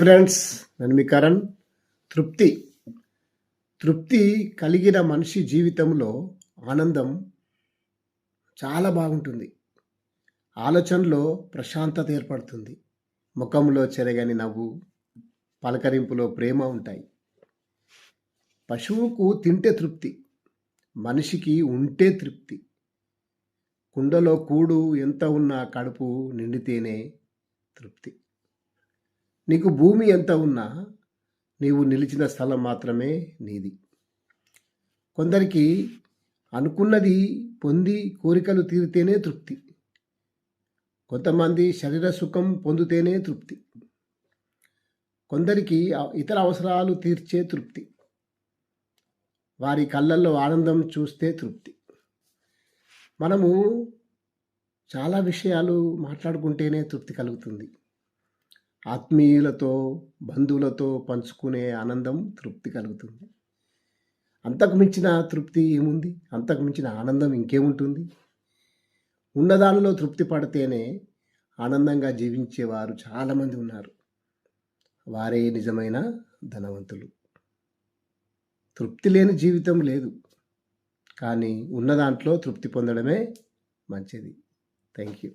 Friends నేను మీ కరణ్. తృప్తి. తృప్తి కలిగిన మనిషి జీవితంలో ఆనందం చాలా బాగుంటుంది. ఆలోచనలో ప్రశాంతత ఏర్పడుతుంది. ముఖంలో చెరగని నవ్వు పలకరింపులో ప్రేమ ఉంటాయి. పశువుకు తింటే తృప్తి మనిషికి ఉంటే తృప్తి. కుండలో కూడు ఎంత ఉన్నా కడుపు నిండితేనే తృప్తి. నీకు భూమి ఎంత ఉన్నా నీవు నిలిచిన స్థలం మాత్రమే నీది. కొందరికి అనుకున్నది పొంది కోరికలు తీరితేనే తృప్తి. కొంతమంది శరీర సుఖం పొందితేనే తృప్తి. కొందరికి ఇతర అవసరాలు తీర్చే తృప్తి. వారి కళ్ళల్లో ఆనందం చూస్తే తృప్తి. మనము చాలా విషయాలు మాట్లాడుకుంటేనే తృప్తి కలుగుతుంది. ఆత్మీయులతో బంధువులతో పంచుకునే ఆనందం తృప్తి కలుగుతుంది. అంతకు మించిన తృప్తి ఏముంది? అంతకు మించిన ఆనందం ఇంకేముంటుంది? ఉన్నదానిలో తృప్తి పడితేనే ఆనందంగా జీవించేవారు చాలామంది ఉన్నారు. వారే నిజమైన ధనవంతులు. తృప్తి లేని జీవితం లేదు. కానీ ఉన్న దాంట్లో తృప్తి పొందడమే మంచిది. Thank you.